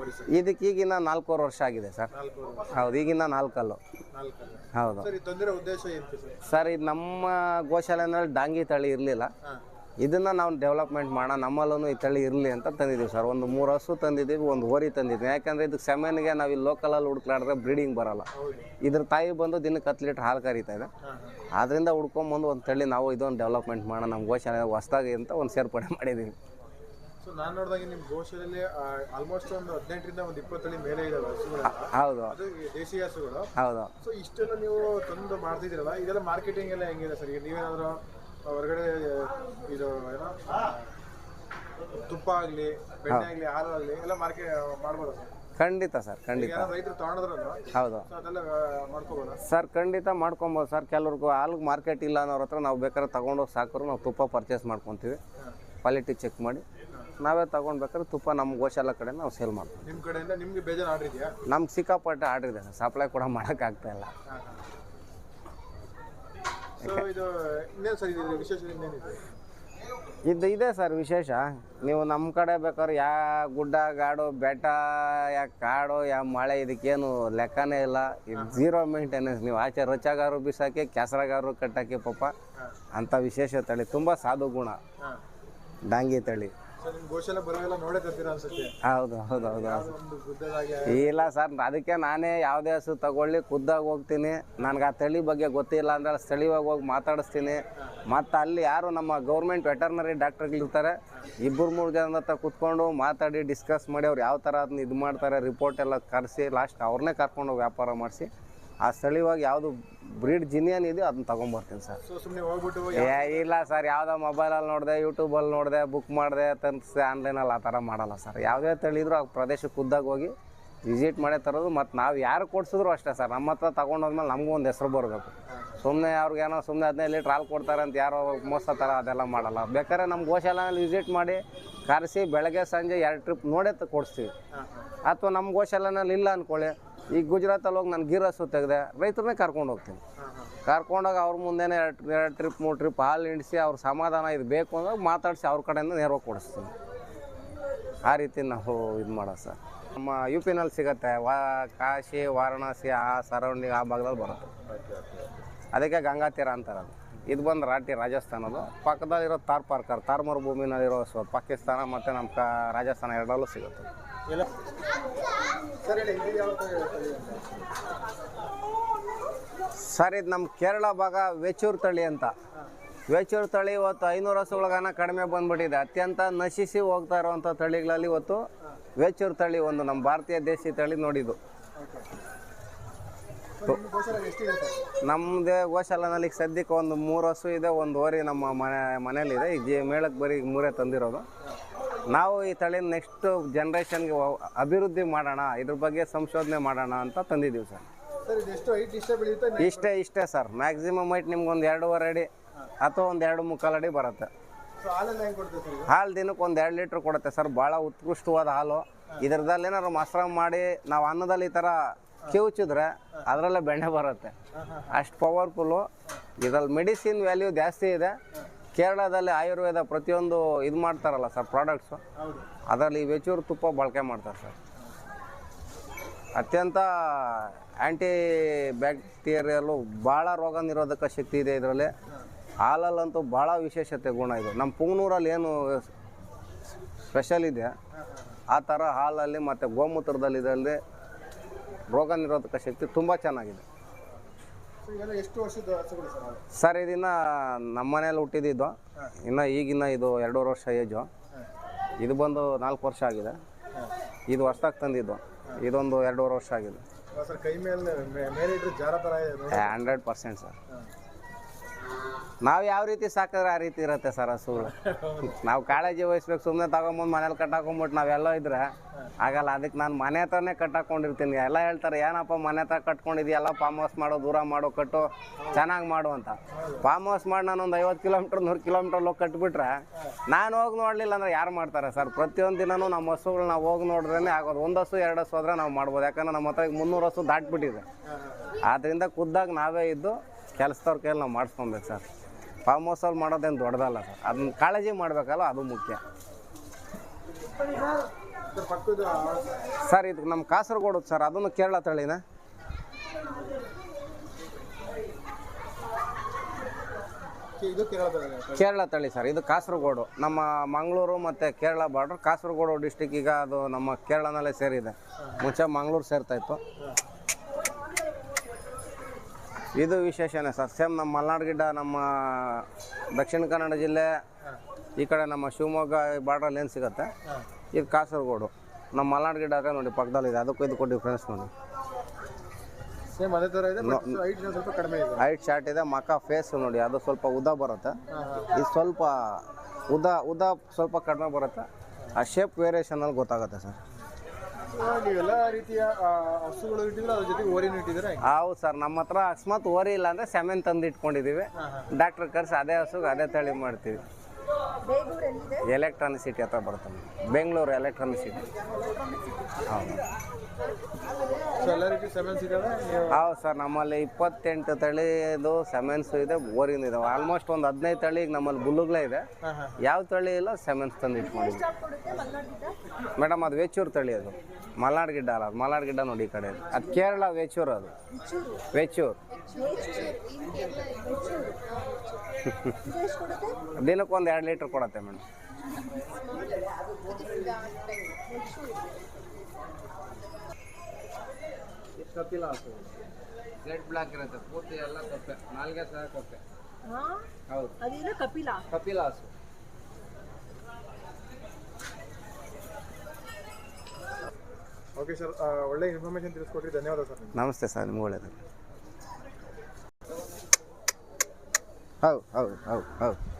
ಓರಿ ಸರ್ ಇದಕ್ಕೆ ಈಗಿನ ನಾಲ್ಕೂವರೆ ವರ್ಷ ಆಗಿದೆ ಸರ್. ನಾಲ್ಕು ಹೌದು ಈಗಿನ ನಾಲ್ಕಲ್ಲು. ನಾಲ್ಕು ಹೌದು. ಸರ್ ಇದು ತಂದಿರೋ ಉದ್ದೇಶ ಏನು ಸರ್? ಸರ್ ಇದು ನಮ್ಮ ಗೋಶಾಲೆನಲ್ಲಿ ಡಾಂಗಿ ತಳಿ ಇರಲಿಲ್ಲ. ಹಾಂ. ಇದನ್ನು ನಾವು ಡೆವಲಪ್ಮೆಂಟ್ ಮಾಡೋಣ ನಮ್ಮಲ್ಲೂ ಈ ತಳಿ ಇರಲಿ ಅಂತ ತಂದಿದ್ದೀವಿ ಸರ್. ಒಂದು ಮೂರು ಹಸು ತಂದಿದ್ದೀವಿ ಒಂದು ಹೋರಿ ತಂದಿದ್ದೀವಿ. ಯಾಕಂದರೆ ಇದಕ್ಕೆ ಸೆಮೆನ್ಗೆ ನಾವು ಇಲ್ಲಿ ಲೋಕಲಲ್ಲಿ ಹುಡುಕ್ಲಾಡಿದ್ರೆ ಬ್ರೀಡಿಂಗ್ ಬರಲ್ಲ. ಇದ್ರ ತಾಯಿ ಬಂದು ದಿನಕ್ಕೆ ಹತ್ತು ಲೀಟ್ರ್ ಹಾಲು ಕರೀತಾ ಇದೆ. ಆದ್ದರಿಂದ ಹುಡ್ಕೊಂಬಂದು ಒಂದು ತಳಿ ನಾವು ಇದೊಂದು ಡೆವಲಪ್ಮೆಂಟ್ ಮಾಡೋಣ ನಮ್ಮ ಗೋಶಾಲೆ ಹೊಸ್ದಾಗಿ ಅಂತ ಒಂದು ಸೇರ್ಪಡೆ ಮಾಡಿದ್ದೀವಿ. ಸೊ ನಾನು ನೋಡಿದಾಗ ನಿಮ್ಮ ಗೋಶಾಲೆಯಲ್ಲಿ ಆಲ್ಮೋಸ್ಟ್ ಒಂದು ಹದಿನೆಂಟರಿಂದ ಒಂದು ಇಪ್ಪತ್ತಳಿ ಮೇಲೆ ಇದಾವೆ ಹಸುಗಳೆಲ್ಲ ಹೌದು. ಅದು ದೇಶೀಯ ದೇಸಿ ಹಸುಗಳು. ಹೌದು. ಸೊ ಇಷ್ಟೆಲ್ಲ ನೀವು ತಂದು ಮಾಡ್ತಿದ್ದೀರಲ್ಲ ಇದೆಲ್ಲ ಮಾರ್ಕೆಟಿಂಗ್ ಎಲ್ಲ ಹೆಂಗಿದೆ ಸರ್? ಈಗ ನೀವೇನಾದರೂ ಹೊರಗಡೆ ಇದು ಏನೋ ತುಪ್ಪ ಆಗಲಿ ಬೆಣ್ಣೆ ಆಗಲಿ ಹಾಲು ಆಗಲಿ ಎಲ್ಲ ಮಾರ್ಕೆಟ್ ಮಾಡ್ಬೋದು ಸರ್? ಖಂಡಿತ ಸರ್ ಖಂಡಿತ. ಹೌದು. ಸರ್ ಖಂಡಿತ ಮಾಡ್ಕೊಬೋದು ಸರ್. ಕೆಲವ್ರಿಗು ಹಾಲ್ಗೆ ಮಾರ್ಕೆಟ್ ಇಲ್ಲ ಅನ್ನೋರ ಹತ್ರ ನಾವು ಬೇಕಾದ್ರೆ ತಗೊಂಡೋಗಿ ಸಾಕೋರು ನಾವು ತುಪ್ಪ ಪರ್ಚೇಸ್ ಮಾಡ್ಕೊತೀವಿ. ಕ್ವಾಲಿಟಿ ಚೆಕ್ ಮಾಡಿ. ನಾವೇ ತಗೊಂಡ್ಬೇಕಾದ್ರೆ ತುಪ್ಪ ನಮ್ಮ ಗೋಶಾಲ ಕಡೆ ನಾವು ಸೇಲ್ ಮಾಡ್ತೀವಿ. ನಿಮ್ಮ ಕಡೆಯಿಂದ ನಿಮಗೆ ಬೇಜಾರು ಆರ್ಡ್ರ್ ಇದೆಯಾ? ನಮ್ಗೆ ಸಿಕ್ಕಾಪಟ್ಟೆ ಆರ್ಡರ್ ಇದೆ ಸರ್ ಸಪ್ಲೈ ಕೂಡ ಮಾಡೋಕ್ಕಾಗ್ತಾ ಇಲ್ಲ. ಸೊ ಇದು ಇನ್ನೇನು ಸರ್ ಇದು ವಿಶೇಷ ಇನ್ನೇನಿದೆ? ಇದು ಇದೆ ಸರ್ ವಿಶೇಷ. ನೀವು ನಮ್ಮ ಕಡೆ ಬೇಕಾದ್ರೆ ಯಾ ಗುಡ್ಡ ಗಾಡು ಬೆಟ್ಟ ಯಾ ಕಾಡು ಯಾ ಮಳೆ ಇದಕ್ಕೇನು ಲೆಕ್ಕನೇ ಇಲ್ಲ. ಇದು ಜೀರೋ ಮೇಂಟೆನೆನ್ಸ್ ನೀವು ಆಚೆ ರೊಚ್ಚಾಗಾರು ಬಿಸಾಕಿ ಕೆಸರಗಾರು ಕಟ್ಟಾಕಿ ಪಾಪ ಅಂಥ ವಿಶೇಷ ತಳಿ. ತುಂಬ ಸಾಧು ಗುಣ ಡಾಂಗಿ ತಳಿ. ಹೌದು ಹೌದು ಹೌದು. ಇಲ್ಲ ಸರ್ ಅದಕ್ಕೆ ನಾನೇ ಯಾವುದೇ ಹಸು ತಗೊಳ್ಳಿ ಖುದ್ದಾಗ ಹೋಗ್ತೀನಿ. ನನಗೆ ಆ ತಳಿ ಬಗ್ಗೆ ಗೊತ್ತಿಲ್ಲ ಅಂದ್ರೆ ಸ್ಥಳೀಯವಾಗಿ ಹೋಗಿ ಮಾತಾಡಿಸ್ತೀನಿ. ಮತ್ತು ಅಲ್ಲಿ ಯಾರು ನಮ್ಮ ಗೌರ್ಮೆಂಟ್ ವೆಟರ್ನರಿ ಡಾಕ್ಟರ್ಗಳಿರ್ತಾರೆ ಇಬ್ಬರು ಮೂರು ಜನ ಹತ್ರ ಕುತ್ಕೊಂಡು ಮಾತಾಡಿ ಡಿಸ್ಕಸ್ ಮಾಡಿ ಅವ್ರು ಯಾವ ಥರ ಅದನ್ನ ಇದು ಮಾಡ್ತಾರೆ ರಿಪೋರ್ಟ್ ಎಲ್ಲ ಕರೆಸಿ ಲಾಸ್ಟ್ ಅವ್ರನ್ನೇ ಕರ್ಕೊಂಡು ಹೋಗಿ ವ್ಯಾಪಾರ ಮಾಡಿಸಿ ಆ ಸ್ಥಳೀಯವಾಗಿ ಯಾವುದು ಬ್ರೀಡ್ ಜಿನಿಯನ್ ಇದೆಯೋ ಅದನ್ನ ತೊಗೊಂಬರ್ತೀನಿ ಸರ್. ಸುಮ್ಮನೆ ಹೋಗ್ಬಿಟ್ಟು ಏ ಇಲ್ಲ ಸರ್ ಯಾವುದೋ ಮೊಬೈಲಲ್ಲಿ ನೋಡಿದೆ ಯೂಟ್ಯೂಬಲ್ಲಿ ನೋಡಿದೆ ಬುಕ್ ಮಾಡಿದೆ ಆನ್ಲೈನ್ ಆನ್ಲೈನಲ್ಲಿ ಆ ಥರ ಮಾಡಲ್ಲ ಸರ್. ಯಾವುದೇ ತಳಿದ್ರು ಆ ಪ್ರದೇಶಕ್ಕೆ ಖುದ್ದಾಗಿ ಹೋಗಿ ವಿಸಿಟ್ ಮಾಡೇ ತರೋದು ಮತ್ತು ನಾವು ಯಾರು ಕೊಡ್ಸಿದ್ರು ಅಷ್ಟೇ ಸರ್. ನಮ್ಮ ಹತ್ರ ತೊಗೊಂಡೋದ್ಮೇಲೆ ನಮಗೂ ಒಂದು ಹೆಸರು ಬರಬೇಕು. ಸುಮ್ಮನೆ ಅವ್ರಿಗೇನೋ ಸುಮ್ಮನೆ ಹದಿನೈದು ಲೀಟ್ರ್ ಹಾಲು ಕೊಡ್ತಾರೆ ಅಂತ ಯಾರೋ ಮೋಸ ಥರ ಅದೆಲ್ಲ ಮಾಡಲ್ಲ. ಬೇಕಾದ್ರೆ ನಮ್ಮ ಗೋಶಾಲೆನಲ್ಲಿ ವಿಸಿಟ್ ಮಾಡಿ ಕರೆಸಿ ಬೆಳಗ್ಗೆ ಸಂಜೆ ಎರಡು ಟ್ರಿಪ್ ನೋಡೇ ಕೊಡಿಸ್ತೀವಿ. ಅಥವಾ ನಮ್ಮ ಗೋಶಾಲೆನಲ್ಲಿ ಇಲ್ಲ ಅಂದ್ಕೊಳ್ಳಿ ಈಗ ಗುಜರಾತಲ್ಲಿ ಹೋಗಿ ನಾನು ಗೀರ್ ಹಸು ತೆಗೆದೆ, ರೈತರನ್ನೇ ಕರ್ಕೊಂಡು ಹೋಗ್ತೀನಿ. ಕರ್ಕೊಂಡೋಗಿ ಅವ್ರ ಮುಂದೆನೇ ಎರಡು ಎರಡು ಟ್ರಿಪ್ ಮೂರು ಟ್ರಿಪ್ ಹಾಲು ಹಿಂಡಿಸಿ ಅವ್ರ ಸಮಾಧಾನ ಇದು ಬೇಕು ಅಂದಾಗ ಮಾತಾಡಿಸಿ ಅವ್ರ ಕಡೆಯಿಂದ ನೆರವು ಕೊಡಿಸ್ತೀನಿ. ಆ ರೀತಿ ನಾವು ಇದು ಮಾಡೋದು ಸರ್. ನಮ್ಮ ಯು ಪಿನಲ್ಲಿ ಸಿಗುತ್ತೆ, ವಾ, ಕಾಶಿ, ವಾರಣಾಸಿ, ಆ ಸರೌಂಡಿಂಗ್ ಆ ಭಾಗದಲ್ಲಿ ಬರುತ್ತೆ. ಅದಕ್ಕೆ ಗಂಗಾ ತೀರ ಅಂತಾರೆ ಅದು. ಇದು ಬಂದು ರಾಟಿ ರಾಜಸ್ಥಾನದು ಪಕ್ಕದಲ್ಲಿರೋ ತಾರ್ ಪಾರ್ಕರ್ ತಾರ್ ಮರುಭೂಮಿನಲ್ಲಿರೋ ಸೊ, ಪಾಕಿಸ್ತಾನ ಮತ್ತು ನಮ್ಮ ಕ, ರಾಜಸ್ಥಾನ ಎರಡರಲ್ಲೂ ಸಿಗುತ್ತೆ. ಎಲ್ಲ ಸರ್ ಇದು ನಮ್ಮ ಕೇರಳ ಭಾಗ ವೆಚೂರ್ ತಳಿ ಅಂತ. ವೆಚೂರ್ ತಳಿ ಇವತ್ತು ಐನೂರು ಹಸುಗಳಿಗಾನ ಕಡಿಮೆ ಬಂದ್ಬಿಟ್ಟಿದೆ. ಅತ್ಯಂತ ನಶಿಸಿ ಹೋಗ್ತಾ ಇರುವಂಥ ತಳಿಗಳಲ್ಲಿ ಇವತ್ತು ವೆಚೂರ್ ತಳಿ ಒಂದು ನಮ್ಮ ಭಾರತೀಯ ದೇಶಿ ತಳಿ ನೋಡಿದ್ದು. ನಮ್ಮದೇ ಗೋಶಾಲನಲ್ಲಿ ಈಗ ಸದ್ಯಕ್ಕೆ ಒಂದು ಮೂರು ಹಸು ಇದೆ ಒಂದು ಓರಿ ನಮ್ಮ ಮನೆ ಮನೇಲಿದೆ ಈಗ ಜಿ ಮೇಳಕ್ಕೆ ಬರೀ ಮೂರೇ ತಂದಿರೋದು. ನಾವು ಈ ತಳಿನ ನೆಕ್ಸ್ಟ್ ಜನ್ರೇಷನ್ಗೆ ಅಭಿವೃದ್ಧಿ ಮಾಡೋಣ ಇದ್ರ ಬಗ್ಗೆ ಸಂಶೋಧನೆ ಮಾಡೋಣ ಅಂತ ತಂದಿದ್ದೀವಿ ಸರ್. ಇಷ್ಟೇ ಇಷ್ಟೇ ಸರ್. ಮ್ಯಾಕ್ಸಿಮಮ್ ಹೈಟ್ ನಿಮ್ಗೆ ಒಂದು ಎರಡೂವರೆ ಅಡಿ ಅಥವಾ ಒಂದು ಎರಡು ಮುಕ್ಕಾಲು ಅಡಿ ಬರುತ್ತೆ. ಹಾಲು ದಿನಕ್ಕೆ ಒಂದು ಎರಡು ಲೀಟ್ರ್ ಕೊಡುತ್ತೆ ಸರ್. ಭಾಳ ಉತ್ಕೃಷ್ಟವಾದ ಹಾಲು. ಇದರದಲ್ಲಿ ಏನಾದ್ರು ಮೊಸರು ಮಾಡಿ ನಾವು ಅನ್ನದಲ್ಲಿ ಈ ಥರ ಕಿವುಚಿದ್ರೆ ಅದರಲ್ಲೇ ಬೆಣ್ಣೆ ಬರುತ್ತೆ. ಅಷ್ಟು ಪವರ್ಫುಲ್ಲು ಇದ್ರಲ್ಲಿ ಮೆಡಿಸಿನ್ ವ್ಯಾಲ್ಯೂ ಜಾಸ್ತಿ ಇದೆ. ಕೇರಳದಲ್ಲಿ ಆಯುರ್ವೇದ ಪ್ರತಿಯೊಂದು ಇದು ಮಾಡ್ತಾರಲ್ಲ ಸರ್ ಪ್ರಾಡಕ್ಟ್ಸು ಅದರಲ್ಲಿ ವೆಚೂರು ತುಪ್ಪ ಬಳಕೆ ಮಾಡ್ತಾರೆ ಸರ್. ಅತ್ಯಂತ ಆ್ಯಂಟಿ ಬ್ಯಾಕ್ಟೀರಿಯಲ್ಲು ಭಾಳ ರೋಗ ನಿರೋಧಕ ಶಕ್ತಿ ಇದೆ ಇದರಲ್ಲಿ. ಹಾಲಲ್ಲಂತೂ ಭಾಳ ವಿಶೇಷತೆ ಗುಣ ಇದು. ನಮ್ಮ ಪುಂಗ್ನೂರಲ್ಲಿ ಏನು ಸ್ಪೆಷಲ್ ಇದೆ ಆ ಥರ ಹಾಲಲ್ಲಿ ಮತ್ತು ಗೋಮೂತ್ರದಲ್ಲಿ ಇದರಲ್ಲಿ ರೋಗ ನಿರೋಧಕ ಶಕ್ತಿ ತುಂಬ ಚೆನ್ನಾಗಿದೆ. ಎಷ್ಟು ವರ್ಷದ ಹಸುಗಳು ಸರ್ ಇದನ್ನ ಸರ್ ಇದನ್ನು ನಮ್ಮ ಮನೇಲಿ ಹುಟ್ಟಿದ್ದು ಇನ್ನು ಈಗಿನ ಇದು ಎರಡೂವರೆ ವರ್ಷ ಏಜು. ಇದು ಬಂದು ನಾಲ್ಕು ವರ್ಷ ಆಗಿದೆ. ಇದು ಹೊಸ್ದಾಗಿ ತಂದಿದ್ದು. ಇದೊಂದು ಎರಡೂವರೆ ವರ್ಷ ಆಗಿದೆ. ಅಲ್ಲ ಸರ್ ಕೈ ಮೇಲೆ ಮೇ- ಮೇಲೆ ಇಟ್ಟರೆ ಜಾರ ಥರ ಇದೆ ನೋಡಿ ಹಂಡ್ರೆಡ್ ಪರ್ಸೆಂಟ್ ಸರ್. ನಾವು ಯಾವ ರೀತಿ ಸಾಕಿದ್ರೆ ಆ ರೀತಿ ಇರುತ್ತೆ ಸರ್ ಹಸುಗಳು. ನಾವು ಕಾಳಜಿ ವಹಿಸ್ಬೇಕು ಸುಮ್ಮನೆ ತಗೊಂಬಂದು ಮನೇಲಿ ಕಟ್ಟಾಕೊಂಬಿಟ್ಟು ನಾವೆಲ್ಲ ಇದ್ರೆ ಆಗಲ್ಲ. ಅದಕ್ಕೆ ನಾನು ಮನೆ ಹತ್ರನೇ ಕಟ್ಟಾಕೊಂಡಿರ್ತೀನಿ. ಎಲ್ಲ ಹೇಳ್ತಾರೆ, ಏನಪ್ಪ ಮನೆ ಹತ್ರ ಕಟ್ಕೊಂಡಿದ್ಯಲ್ಲ? ಫಾರ್ಮ್ ಹೌಸ್ ಮಾಡೋ, ದೂರ ಮಾಡೋ, ಕಟ್ಟು. ಚೆನ್ನಾಗಿ ಮಾಡು ಅಂತ. ಫಾರ್ಮ್ ಹೌಸ್ ಮಾಡಿ ನಾನು ಒಂದು ಐವತ್ತು ಕಿಲೋಮೀಟ್ರ್, ನೂರು ಕಿಲೋಮೀಟ್ರ್ ಹೋಗಿ ಕಟ್ಬಿಟ್ರೆ ನಾನು ಹೋಗಿ ನೋಡಲಿಲ್ಲ ಅಂದ್ರೆ ಯಾರು ಮಾಡ್ತಾರೆ ಸರ್? ಪ್ರತಿಯೊಂದು ದಿನವೂ ನಮ್ಮ ಹಸುಗಳು ನಾವು ಹೋಗಿ ನೋಡಿದ್ರೆ ಆಗೋದು. ಒಂದು ಹಸು, ಎರಡು ಹಸು ಆದರೆ ನಾವು ಮಾಡ್ಬೋದು. ಯಾಕಂದ್ರೆ ನಮ್ಮ ಹತ್ರ ಈಗ ಮುನ್ನೂರು ಹಸು ದಾಟ್ಬಿಟ್ಟಿದೆ. ಆದ್ದರಿಂದ ಖುದ್ದಾಗಿ ನಾವೇ ಇದ್ದು ಕೆಲಸದವ್ರ ಕೈಯಲ್ಲಿ ನಾವು ಮಾಡಿಸ್ಕೊಬೇಕು ಸರ್. ಫಾರ್ಮ್ ಹೌಸಲ್ಲಿ ಮಾಡೋದೇನು ದೊಡ್ಡದಲ್ಲ ಸರ್. ಅದನ್ನ ಕಾಳಜಿ ಮಾಡಬೇಕಲ್ಲ, ಅದು ಮುಖ್ಯ. ಸರ್, ಇದು ನಮ್ಮ ಕಾಸರಗೋಡು ಸರ್, ಅದನ್ನು ಕೇರಳ ತಳಿನ ಕೇರಳ ತಳಿ ಸರ್, ಇದು ಕಾಸರಗೋಡು. ನಮ್ಮ ಮಂಗಳೂರು ಮತ್ತು ಕೇರಳ ಬಾರ್ಡ್ರ್ ಕಾಸರಗೋಡು ಡಿಸ್ಟಿಕ್ ಈಗ ಅದು ನಮ್ಮ ಕೇರಳನಲ್ಲೇ ಸೇರಿದೆ. ಮುಂಚೆ ಮಂಗಳೂರು ಸೇರ್ತಾ ಇತ್ತು. ಇದು ವಿಶೇಷನೇ ಸರ್? ಸೇಮ್ ನಮ್ಮ ಮಲೆನಾಡು ಗಿಡ್ಡ ನಮ್ಮ ದಕ್ಷಿಣ ಕನ್ನಡ ಜಿಲ್ಲೆ ಈ ಕಡೆ ನಮ್ಮ ಶಿವಮೊಗ್ಗ ಬಾರ್ಡ್ರಲ್ಲಿ ಏನು ಸಿಗುತ್ತೆ? ಇದು ಕಾಸರಗೋಡು. ನಮ್ಮ ಮಲೆನಾಡು ಗಿಡ್ಡ ಅದೇ ನೋಡಿ ಪಕ್ಕದಲ್ಲಿದೆ ಅದಕ್ಕೂ ಇದಕ್ಕೂ ಡಿಫ್ರೆನ್ಸ್ ನೋಡಿ. ಸೇಮ್ ಅದೇ ಥರ ಇದೆ ಹೈಟ್ ಸ್ವಲ್ಪ ಕಡಿಮೆ ಇದೆ. ಹೈಟ್ ಶಾರ್ಟ್ ಇದೆ ಮಕ ಫೇಸ್ ನೋಡಿ ಅದು ಸ್ವಲ್ಪ ಉದ್ದ ಬರುತ್ತೆ. ಇದು ಸ್ವಲ್ಪ ಉದ್ದ ಉದ್ದ ಸ್ವಲ್ಪ ಕಡಿಮೆ ಬರುತ್ತೆ. ಆ ಶೇಪ್ ವೇರಿಯೇಷನಲ್ಲಿ ಗೊತ್ತಾಗುತ್ತೆ ಸರ್. ನೀವೆಲ್ಲ ರೀತಿಯ ಆ, ಹಸುಗಳು ಇಟ್ಟಿದ್ರೆ ಅದ್ರ ಜೊತೆಗೆ ಓರಿನೂ ಇಟ್ಟಿದ್ರೆ ಹೌದು ಸರ್ ನಮ್ಮ ಹತ್ರ ಅಕಸ್ಮಾತ್ ಓರಿ ಇಲ್ಲ ಅಂದ್ರೆ ಸೆಮೆನ್ ತಂದು ಇಟ್ಕೊಂಡಿದೀವಿ ಡಾಕ್ಟರ್ ಕರ್ಸಿ ಅದೇ ಹಸುಗೆ ಅದೇ ತಳಿ ಮಾಡ್ತೀವಿ. ಎಲೆಕ್ಟ್ರಾನಿಕ್ ಸಿಟಿ ಹತ್ರ ಬರ್ತಾನೆ ಬೆಂಗಳೂರು ಎಲೆಕ್ಟ್ರಾನಿಕ್ ಸಿಟಿ ಹೌದು. ಹೌದು ಸರ್ ನಮ್ಮಲ್ಲಿ ಇಪ್ಪತ್ತೆಂಟು ತಳಿದು ಸೆಮೆನ್ಸ್ ಇದೆ ಓರಿನೂ ಇದಾವೆ. ಆಲ್ಮೋಸ್ಟ್ ಒಂದು ಹದಿನೈದು ತಳಿ ಈಗ ನಮ್ಮಲ್ಲಿ ಬುಲ್ಲುಗಳೇ ಇದೆ. ಯಾವ ತಳಿ ಇಲ್ಲ ಸೆಮೆನ್ಸ್ ತಂದು ಇಟ್ಕೊಂಡಿದ್ವಿ ಮೇಡಮ್ ಅದು ವೇಚೂರು ತಳಿ ಅದು. ಮಲ್ನಾಡ್ ಗಿಡ್ಡ ಅಲ್ಲ ಅದು ಮಲ್ನಾಡ್ ಗಿಡ್ಡ ನೋಡಿ ಈ ಕಡೆ ಅದು. ಕೇರಳ ವೇಚೂರು ಅದು. ವೇಚೂರು ದಿನಕ್ಕೊಂದು ಎರಡು ಲೀಟ್ರ್ ಕೊಡತ್ತೆ ಮೇಡಮ್. ಕಪಿಲ ಹಸು ರೆಡ್ ಬ್ಲಾಕ್ ಇರುತ್ತೆ ಪೂರ್ತಿ ಎಲ್ಲ ಕಪ್ಪೆ ನಾಲ್ಗೆ ಸಹ ಕಪ್ಪೆ ಹೌದು. ಅದೇನು ಕಪಿಲ. ಕಪಿಲ ಹಸು ಓಕೆ ಸರ್ ಒಳ್ಳೆ ಇನ್ಫಾರ್ಮೇಷನ್ ತಿಳಿಸ್ಕೊಟ್ರಿ ಧನ್ಯವಾದ ಸರ್ ನಮಸ್ತೆ ಸರ್ ನಿಮ್ಗೆ ಒಳ್ಳೇದು. ಹೌದು ಹೌದು ಹೌದು ಹೌದು.